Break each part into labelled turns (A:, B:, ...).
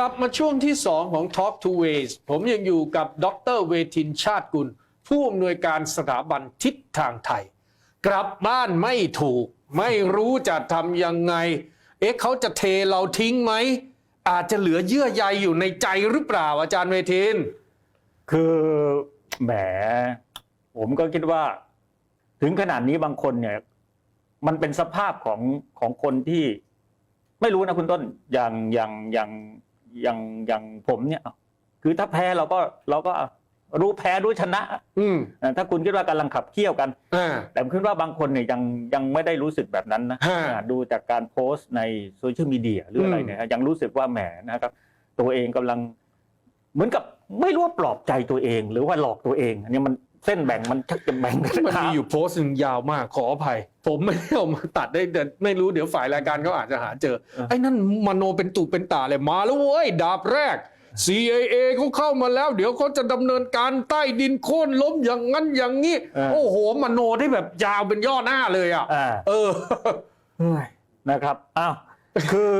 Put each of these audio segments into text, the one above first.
A: ลับมาช่วงที่ 2 ของ Talk to Ways ผมยังอยู่กับดรเวทินชาติกุล ผู้อำนวยการสถาบันทิศทางไทย กลับบ้านไม่ถูก ไม่รู้จะทำยังไง เอ๊ะเขาจะเทเราทิ้งไหม อาจจะเหลือเยื่อใยอยู่ในใจหรือเปล่าอาจารย์เวทิน
B: คือแหม ผมก็คิดว่า ถึงขนาดนี้บางคนเนี่ย มันเป็นสภาพของของคนที่ไม่รู้นะคุณต้นอย่างอย่างอย่าง อย่างอย่างผมเนี่ยคือถ้าแพ้เราก็เราก็รู้แพ้รู้ชนะ
A: อืม
B: ถ้าคุณคิดว่ากำลังขับเคี่ยวกัน
A: อ่า
B: แต่ผมคิดว่าบางคนเนี่ยยังยังไม่ได้รู้สึกแบบนั้นนะ
A: ฮะ
B: อ่าดูจากการโพสต์ในโซเชียลมีเดียหรืออะไรเนี่ยยังรู้สึกว่าแหมนะครับ ตัวเองกำลัง เหมือนกับไม่รู้ว่าปลอบใจตัวเอง หรือว่าหลอกตัวเองอันนี้มัน เส้นแบ่งมันชักจะแบ่งกัน
A: มันมีอยู่โพสต์หนึ่งยาวมากขออภัย ผมไม่ได้เอามาตัดได้แต่ไม่รู้เดี๋ยวฝ่ายรายการเขาอาจจะหาเจอ ไอ้นั่นมโนเป็นตุเป็นตาเลยมาแล้วเว้ยดาบแรก CIA เขาเข้ามาแล้ว เดี๋ยวเขาจะดำเนินการใต้ดินโค่นล้มอย่างนั้นอย่างนี้ โอ้โหมโนได้แบบยาวเป็นย่อหน้าเลยอะ
B: อ่า
A: เออ
B: นะครับอ้าวคือ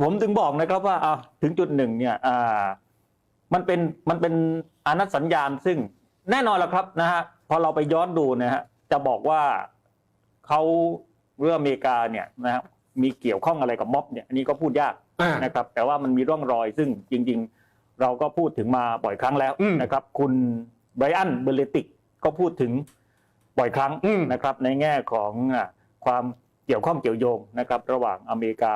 B: ผมถึงบอกนะครับว่าอ้าวถึงจุดหนึ่งเนี่ยอ่ามันเป็นมันเป็นอนัตสัญญาณซึ่ง แน่นอนแล้วครับนะฮะพอเราไปย้อนดูนะฮะจะบอกว่าเขาเรื่องอเมริกาเนี่ยนะฮะมีเกี่ยวข้องอะไรกับม็อบเนี่ยอันนี้ก็พูดยาก
A: อ่าน
B: นะครับ แต่ว่ามันมีร่องรอยซึ่งจริง ๆ เราก็พูดถึงมาบ่อยครั้งแล้ว
A: อืม
B: นะครับ คุณไบรอันเบเลติกก็พูดถึงบ่อยครั้ง
A: อืม
B: นะครับ ในแง่ของอะความเกี่ยวข้องเกี่ยวโยงนะครับ ระหว่างอเมริกา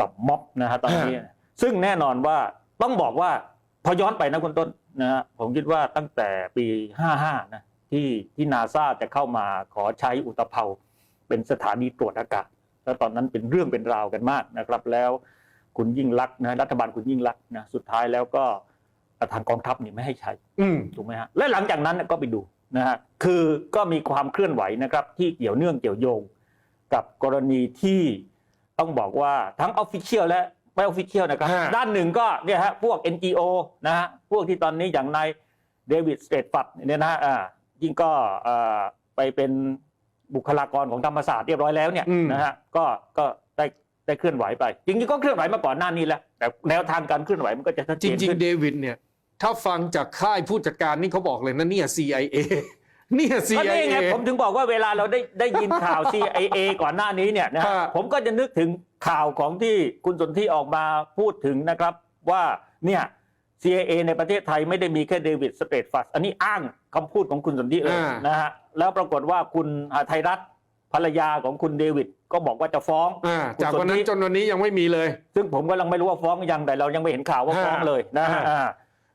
B: กับม็อบนะฮะตอนนี้ ซึ่งแน่นอนว่าต้องบอกว่าพ อย้อนไปนะคุณต้นนะฮะผมคิดว่าตั้งแต่ปี 55 นะที่ที่นาซาจะเข้ามาขอใช้อุตภเปาเป็นสถานีตรวจอากาศ แล้วตอนนั้นเป็นเรื่องเป็นราวกันมากนะครับ แล้วคุณยิ่งลักษณ์นะรัฐบาลคุณยิ่งลักษณ์นะสุดท้ายแล้วก็ทางกองทัพนี่ไม่ให้ใช้
A: อืม
B: ถูกไหมฮะและหลังจากนั้นเนี่ยก็ไปดูนะฮะคือก็มีความเคลื่อนไหวนะครับ ที่เกี่ยวเนื่องเกี่ยวโยง กับกรณีที่ต้องบอกว่าทั้งออฟฟิเชียลและ ไม่ออฟฟิเชียลนะครับ
A: ฮะ
B: ด้านหนึ่งก็เนี่ยฮะพวก NGO นะฮะพวกที่ตอนนี้อย่างนายเดวิดสเตรทฟัดเนี่ยนะฮะอ่ายิ่งก็เอ่อไปเป็นบุคลากรของธรรมศาสตร์เรียบร้อยแล้วเนี่ย
A: อืม
B: นะฮะก็ก็ได้ได้เคลื่อนไหวไป จริงๆก็เคลื่อนไหวมาก่อนหน้านี้แล้วแต่แนวทางการเคลื่อนไหวมันก็จะชัด
A: จ
B: เจน
A: ริง
B: ขึ้น
A: ๆ เดวิดเนี่ย ถ้าฟังจากค่ายผู้จัดการนี่เขาบอกเลยนะเนี่ย CIA เนี่ย
B: ก็นี่
A: CIA
B: ไงผมถึงบอกว่าเวลาเราได้ได้ยินข่าว CIA ก่อนหน้านี้เนี่ยนะฮะ
A: ฮะ
B: ผมก็จะนึกถึงข่าวของที่คุณสนธิออกมาพูดถึงนะครับว่าเนี่ย CIA ในประเทศไทยไม่ได้มีแค่เดวิดสเตรทฟัสอันนี้อ้างคำพูดของคุณสนธิเลย
A: อ่าน
B: นะฮะแล้วปรากฏว่าคุณอ่าไทยรัฐภรรยาของคุณเดวิดก็บอกว่าจะฟ้อง
A: อ่า
B: คุณ
A: จาก
B: ส
A: วันนั้น
B: ธิ
A: จนวันนี้ยังไม่มีเลย
B: ซึ่งผมก็ยังไม่รู้ว่าฟ้องยังแต่เรายังไม่เห็นข่าวว่า
A: ฮะ
B: ฟ้องเลยนะฮะ
A: ฮะ
B: อ่า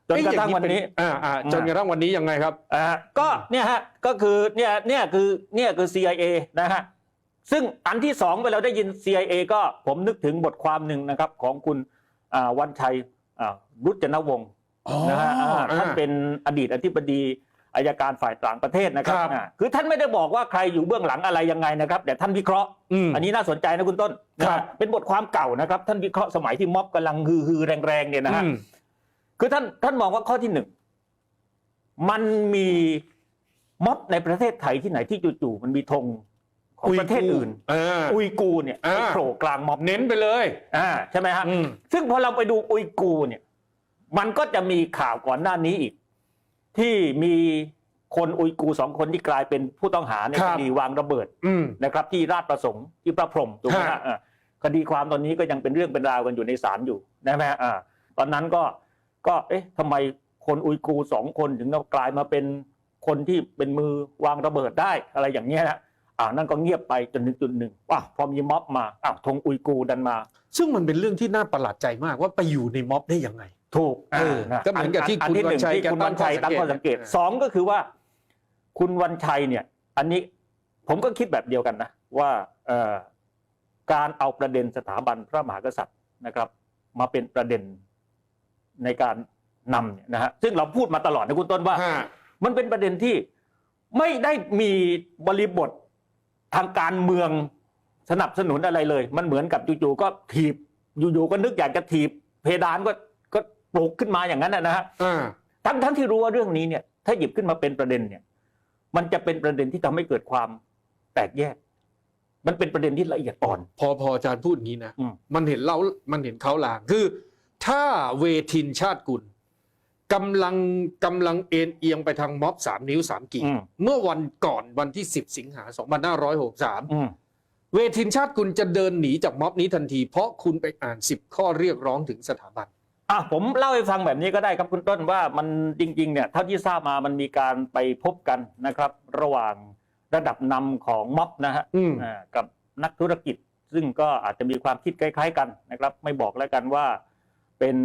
B: จนกระทั่งวันนี้
A: อ่าอ่าจนกระทั่งวันนี้ยังไงครับ
B: อ่าก็เนี่ยฮะก็คือเนี่ยเนี่ยคือเนี่ยคือ CIA นะฮะซึ่งอันที่สองเวลาเราได้ยิน CIA ก็ผมนึกถึงบทความหนึ่งนะครับ ของคุณอ่าวันชัยอ่ารุจนวงศ์นะฮะอ่าท่านเป็นอดีตอธิบดีอายการฝ่ายต่างประเทศนะครับ
A: ครับ
B: อ่าคือท่านไม่ได้บอกว่าใครอยู่เบื้องหลังอะไรยังไงนะครับ แต่ท่านวิเคราะห์
A: อืม
B: อันนี้น่าสนใจนะคุณต้นนะฮะ
A: ครับ
B: เป็นบทความเก่านะครับ ท่านวิเคราะห์สมัยที่ม็อบกำลังฮือฮือแรงๆเนี่ยนะฮะ
A: อืม
B: คือท่านท่านมองว่าข้อที่หนึ่งมันมีม็อบในประเทศไทยที่ไหนที่จู่ๆมันมีธงของประเทศอื่น
A: เออ
B: อุยกูร์เนี่ย
A: อ่า
B: ไปโผล่กลางม็อบ
A: เน้นไปเลย
B: อ่าใช่ไหมฮะ
A: อืม
B: ซึ่งพอเราไปดูอุยกูร์เนี่ย มันก็จะมีข่าวก่อนหน้านี้อีก ที่มีคนอุยกูร์สองคนที่กลายเป็นผู้ต้องหาใน
A: ครั
B: ค
A: บ
B: ดีวางระเบิด
A: อืม
B: นะครับ ที่ราชประสงค์ที่พระพรหมถูกไหม
A: ฮะ
B: ฮะอ่าคดีความตอนนี้ก็ยังเป็นเรื่องเป็นราวกันอยู่ในศาลอยู่นะฮะอ่าตอนนั้นก็ ก็เอ๊ะทำไมคนอุยกูร์สองคนถึงกลายมาเป็นคนที่เป็นมือวางระเบิดได้อะไรอย่างเงี้ยนะอ่านั่นก็เงียบไปจนถึงจุดหนึ่งว้าพอมีม็อบมาอ้าวธงอุยกูร์ดันมา
A: ซึ่งมันเป็นเรื่องที่น่าประหลาดใจมากว่าไปอยู่ในม็อบได้ยังไง
B: ถูก
A: เออ
B: นะ
A: ก็เหมือนกับที่
B: อั
A: คุณ
B: ที่หนึ่ง
A: วันชัย
B: ที่คุณ
A: แกตั้
B: วั
A: ง
B: น
A: ข้อ
B: ชัย
A: สังเกต
B: ตั้งข้อสังเกต
A: เออ
B: สองก็คือว่า คุณวันชัยเนี่ย อันนี้ผมก็คิดแบบเดียวกันนะว่าเอ่อการเอาประเด็นสถาบันพระมหากษัตริย์นะครับ มาเป็นประเด็น ในการนำเนี่ยนะฮะซึ่งเราพูดมาตลอดนะคุณต้นว่า
A: ฮะ
B: มันเป็นประเด็นที่ไม่ได้มีบริบททางการเมืองสนับสนุนอะไรเลย มันเหมือนกับจู่ๆก็ถีบอยู่ๆก็นึกอยากจะถีบ เพดานก็ก็ปลุกขึ้นมาอย่างนั้นนะนะฮะ
A: อ่า
B: ทั้งทั้งที่รู้ว่าเรื่องนี้เนี่ยถ้าหยิบขึ้นมาเป็นประเด็นเนี่ย มันจะเป็นประเด็นที่ทำให้เกิดความแตกแยก มันเป็นประเด็นที่ละเอียดอ่อน
A: พอพออาจารย์พูดอย่างนี้นะ
B: อืม
A: มันเห็นเรา มันเห็นเขาลาง คือ ถ้าเวทินชาติกุลกำลังกำลังเอ็นเอียงไปทางม็อบสามนิ้วสามกีบ
B: อืม
A: เมื่อวันก่อนวันที่10สิงหา2563
B: อืม
A: เวทินชาติกุลจะเดินหนีจากม็อบนี้ทันที เพราะคุณไปอ่าน 10 ข้อเรียกร้องถึงสถาบัน
B: อะผมเล่าให้ฟังแบบนี้ก็ได้ครับคุณต้นว่ามันจริงๆเนี่ยเท่าที่ทราบมามันมีการไปพบกันนะครับ ระหว่างระดับนำของม็อบนะฮะ
A: อืม
B: อ่ากับนักธุรกิจ ซึ่งก็อาจจะมีความคิดคล้าย ๆ กันนะครับ ไม่บอกแล้วกันว่า เป็น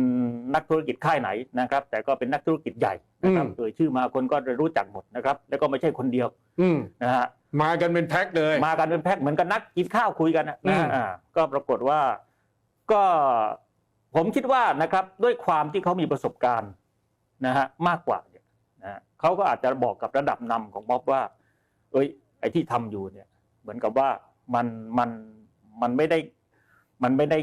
B: นักธุรกิจค่ายไหนนะครับ แต่ก็เป็นนักธุรกิจใหญ่นะครับ
A: อืม
B: โดยชื่อมาคนก็จะรู้จักหมดนะครับ แล้วก็ไม่ใช่คนเดียว
A: อืม
B: นะฮะ
A: มากันเป็นแพ็คเลย
B: มากันเป็นแพ็คเหมือนกันนักกินข้าวคุยกันนะ
A: อืม
B: อ่าก็ปรากฏว่าก็ผมคิดว่านะครับด้วยความที่เขามีประสบการณ์นะฮะมากกว่าเนี่ยนะฮะเขาก็อาจจะบอกกับระดับนำของม็อบว่า เอ้ย ไอ้ที่ทำอยู่เนี่ย เหมือนกับว่ามันมันมันไม่ได้ มันไม่ได้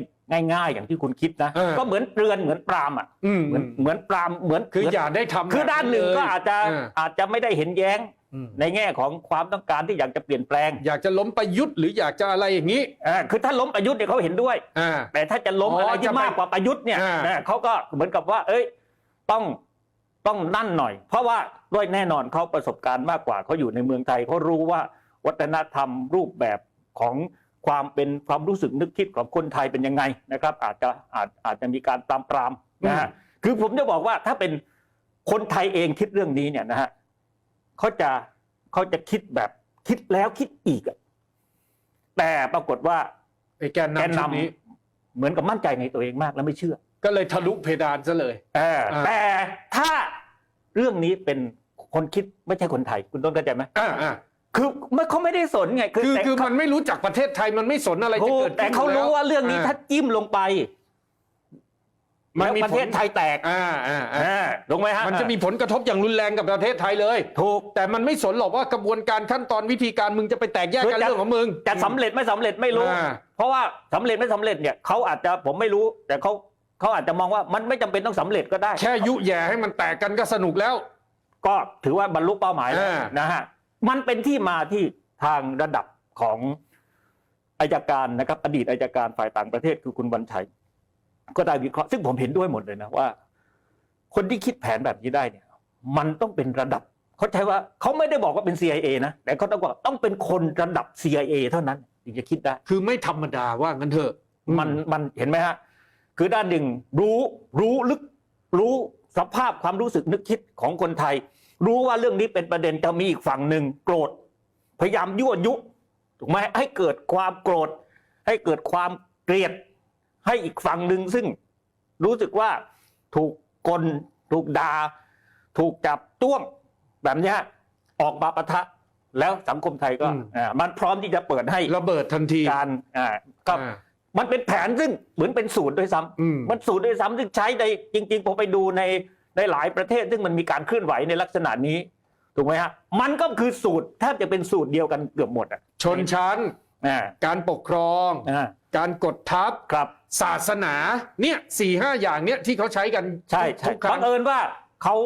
B: ง่ายๆ อย่างที่คุณคิดนะ
A: เออ
B: ก็เหมือนเตือนเหมือนปรามอะ
A: อืม
B: เหมือนเหมือนปรามเหมือน
A: คือ
B: เหมืน
A: อย่าได้ทำ
B: คือด้านหนึ่งก็อาจจะ
A: เออ
B: อาจจะไม่ได้เห็นแย้ง
A: อืม
B: ในแง่ของความต้องการที่อยากจะเปลี่ยนแปลง
A: อยากจะล้มประยุทธ์หรืออยากจะอะไรอย่างนี้
B: เออคือถ้าล้มประยุทธ์เนี่ยเขาเห็นด้วย
A: อ่า
B: แต่ถ้าจะล้ม
A: อ๋อ
B: อะไร
A: จะ
B: ที่
A: ไป
B: มากกว่าประยุทธ์เนี่ย
A: อ่า
B: นะเขาก็เหมือนกับว่า เอ้ยต้องต้องนั่นหน่อย เพราะว่าด้วยแน่นอนเขาประสบการณ์มากกว่าเขาอยู่ในเมืองไทยเขารู้ว่าวัฒนธรรมรูปแบบของ ความเป็นความรู้สึกนึกคิดของคนไทยเป็นยังไงนะครับ อาจจะอาจอาจจะมีการปรามปรามๆนะฮะคือผมจะบอกว่าถ้าเป็นคนไทยเองคิดเรื่องนี้เนี่ยนะฮะเขาจะเขาจะคิดแบบคิดแล้วคิดอีกอะแต่ปรากฏว่า
A: ไอ้แกน
B: แกน
A: นำชุด
B: นำ
A: นี้
B: เหมือนกับมั่นใจในตัวเองมากแล้วไม่เชื่อ
A: ก็เลยทะลุเพดานซะเลย
B: เออ
A: อ่า
B: แต่ถ้าเรื่องนี้เป็นคนคิดไม่ใช่คนไทย คุณต้นเข้าใจไหม
A: อ่าอ่า
B: คือไม่เขาไม่ได้สนไง
A: คือ
B: แต่
A: คือ
B: เขา
A: มันไม่รู้จักประเทศไทยมันไม่สนอะไรจะ
B: ถูก
A: เกิดขึ้น
B: แต่เขา
A: อยู่
B: รู้
A: แล้ว
B: ว่าเรื่องนี้
A: อ่า
B: ถ้าจิ้มลงไป
A: มันมี
B: แล้วประเทศ
A: ผล
B: ไทยแตก
A: อ่าอ่าอ่า
B: อ่าลงไหมฮะ
A: มันจะมีผลกระทบอย่างรุนแรงกับประเทศไทยเลย
B: ถูก
A: แต่มันไม่สนหรอกว่ากระบวนการขั้นตอนวิธีการมึงจะไปแตกแยกกัน
B: คือจะ
A: เรื่องของมึง
B: จะสำเร็จไม่สำเร็จไม่รู้
A: อ่า
B: เพราะว่าสำเร็จไม่สำเร็จเนี่ยเขาอาจจะผมไม่รู้ แต่เขาเขาอาจจะมองว่ามันไม่จำเป็นต้องสำเร็จก็ได้
A: แค่ยุแย่ให้มันแตกกันก็สนุกแล้ว
B: ก็ถือว่าบรรลุเป้าหมายแล้ว
A: อ่า
B: นะฮะ มันเป็นที่มาที่ทางระดับของอายการนะครับ อดีตอายการฝ่ายต่างประเทศคือคุณวันชัย ก็ได้วิเคราะห์ซึ่งผมเห็นด้วยหมดเลยนะว่า คนที่คิดแผนแบบนี้ได้เนี่ย มันต้องเป็นระดับเขาใช้ว่าเขาไม่ได้บอกว่าเป็น CIA นะแต่เขาต้องบอกต้องเป็นคนระดับ CIA เท่านั้นถึงจะคิดได้
A: คือไม่ธรรมดาว่างั้นเถอะ
B: มันมันเห็นไหมฮะ คือด้านหนึ่งรู้รู้ลึกรู้สภาพความรู้สึกนึกคิดของคนไทย รู้ว่าเรื่องนี้เป็นประเด็นจะมีอีกฝั่งหนึ่งโกรธ พยายามยั่วยุถูกไหมให้เกิดความโกรธ ให้เกิดความเกลียด ให้อีกฝั่งหนึ่งซึ่งรู้สึกว่าถูกกลถูกดา่าถูกจับจ้วงแบบเนี้ยออกมาปะทะแล้วสังคมไทยก็
A: อืม
B: อ่ามันพร้อมที่จะเปิดให้
A: ระเบิดทันที
B: การอ่าก็
A: อ่า
B: มันเป็นแผนซึ่งเหมือนเป็นสูตรด้วยซ้ำ
A: อืม
B: มันสูตรด้วยซ้ำซึ่งใช้ในจริง ๆ ผมไปดูใน ในหลายประเทศซึ่งมันมีการเคลื่อนไหวในลักษณะนี้ถูกไหมฮะมันก็คือสูตรแทบจะเป็นสูตรเดียวกันเกือบหมดอะ
A: ชนชั้น
B: อ่า
A: การปกครอง
B: อ่า
A: การกดทับ
B: ครับ
A: ศาสนาเนี่ยสี่ห้าอย่างเนี้ยที่เขาใช้กัน
B: ใช่ใช่
A: ทุกครั้
B: บั
A: ง
B: งเอิญว่าเขา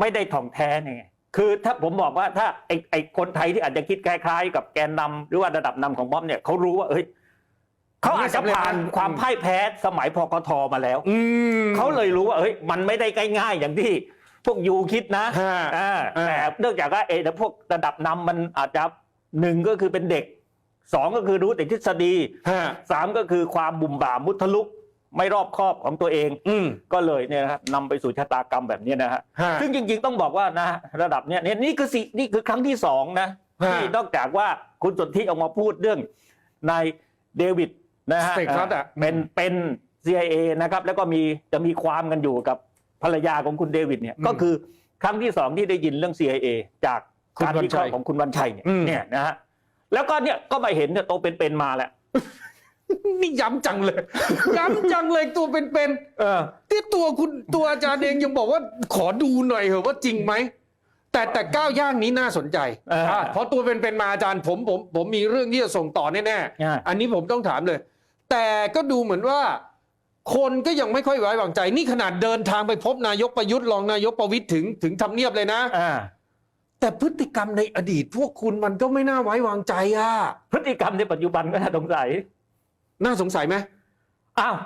B: ไม่ได้ถ่องแท้ไงคือถ้าผมบอกว่าถ้าไอ้ไอ้คนไทยที่อาจจะคิดคล้ายๆ กับแกนนำหรือว่าระดับนำของม็อบเนี่ยเขารู้ว่าเอ้ย เขาอาจจะผ่านความพ่ายแพ้สมัยพกทมาแล้ว
A: อืม
B: เขาเลยรู้ว่าเฮ้ยมันไม่ได้ง่ายๆอย่างที่พวกยูคิดนะ
A: ฮะ
B: อ่า
A: อ่า
B: แต่เนื่องจากว่าเอแต่พวกระดับนำมันอาจจะหนึ่งก็คือเป็นเด็กสองก็คือรู้แต่ทฤษฎี
A: ฮะ
B: สามก็คือความบุ่มบ่ามมุทะลุไม่รอบคอบของตัวเอง
A: อืม
B: ก็เลยเนี่ยนะครับนำไปสู่ชะตากรรมแบบนี้นะฮะ
A: ฮะ
B: ซึ่งจริง ๆ ต้องบอกว่านะระดับเนี้ยเนี่ยนี่คือสินี่คือครั้งที่สองนะ
A: ฮะ
B: ที่นอกจากว่าคุณสนธิออกมาพูดเรื่องนายเดวิด นะฮะ
A: สเตคัสอะ
B: เป็นเป็น CIA นะครับ แล้วก็มีจะมีความกันอยู่กับภรรยาของคุณเดวิดเนี่ย
A: อืม
B: ก็คือครั้งที่สองที่ได้ยินเรื่อง CIA จาก
A: คุณ
B: การ
A: วัน
B: วิเคราะ
A: ชั
B: ห์
A: ย
B: ของคุณวันชัยเนี่ย
A: อืม
B: เนี่ยนะฮะแล้วก็เนี่ยก็มาเห็นเนี่ยโตวเป็นๆมาแหละ
A: นี่ย้ำจังเลย ย้ำจังเลยตัวเป็น
B: เออ
A: ๆที่ตัวคุณตัวอาจารย์เองยังบอกว่าขอดูหน่อยเหอะว่าจริงไหม แต่แต่ก้าวย่างนี้น่าสนใจ
B: เอออะ
A: เพราะตัวเป็นๆมาอาจารย์ผมผมผมมีเรื่องที่จะส่งต่อแน่
B: อ่า
A: ๆอันนี้ผมต้องถามเลย แต่ก็ดูเหมือนว่า คนก็ยังไม่ค่อยไว้วางใจ นี่ขนาดเดินทางไปพบนายกประยุทธ์รองนายกประวิตยถึงถึงทำเนียบเลยนะ
B: อ่า
A: แต่พฤติกรรมในอดีตพวกคุณมันก็ไม่น่าไว้วางใจอะ
B: พฤติกรรมในปัจจุบันก็น่าสงสัย
A: น่าสงสัยไหม
B: อ้าว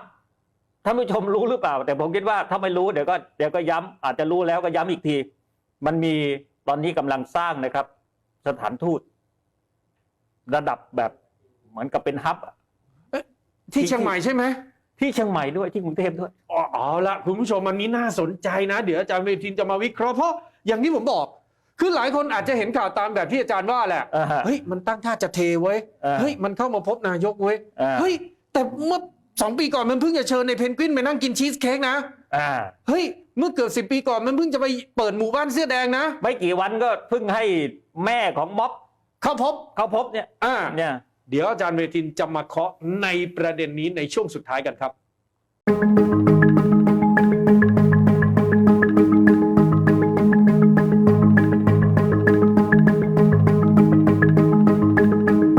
B: ท่านผู้ชมรู้หรือเปล่า แต่ผมคิดว่าถ้าไม่รู้เดี๋ยวก็เดี๋ยวก็ย้ำอาจจะรู้แล้วก็ย้ำอีกที มันมีตอนนี้กำลังสร้างนะครับ สถานทูต ระดับแบบเหมือนกับเป็นฮับอะ
A: ที่เชียงใหม่ใช่ไหม
B: ที่เชียงใหม่ด้วยที่กรุงเทพด้วย
A: อ๋อเอาละคุณผู้ชมอันนี้น่าสนใจนะ เดี๋ยวอาจารย์เวทินจะมาวิเคราะห์เพราะอย่างที่ผมบอก คือหลายคนอาจจะเห็นข่าวตามแบบที่อาจารย์ว่าแหละ
B: อ่าฮะ
A: เฮ้ยมันตั้งท่าจะเทไว้ย
B: อ่า
A: เฮ้ยมันเข้ามาพบนายกเว้ย
B: อ่า
A: เฮ้ยแต่เมื่อสองปีก่อนมันเพิ่งจะเชิญในเพนกวินไปนั่งกินชีสเค้กนะ
B: อ่า
A: เฮ้ยเมื่อเกิดสิบปีก่อนมันเพิ่งจะไปเปิดหมู่บ้านเสื้อแดงนะ
B: ไม่กี่วันก็เพิ่งให้แม่ของม็อบ
A: เข้าพบ
B: เขาพบเนี่ย
A: อ่า
B: เนี่ย
A: เดี๋ยวอาจารย์เวทินจะมาเคาะในประเด็นนี้ในช่วงสุดท้ายกันครับ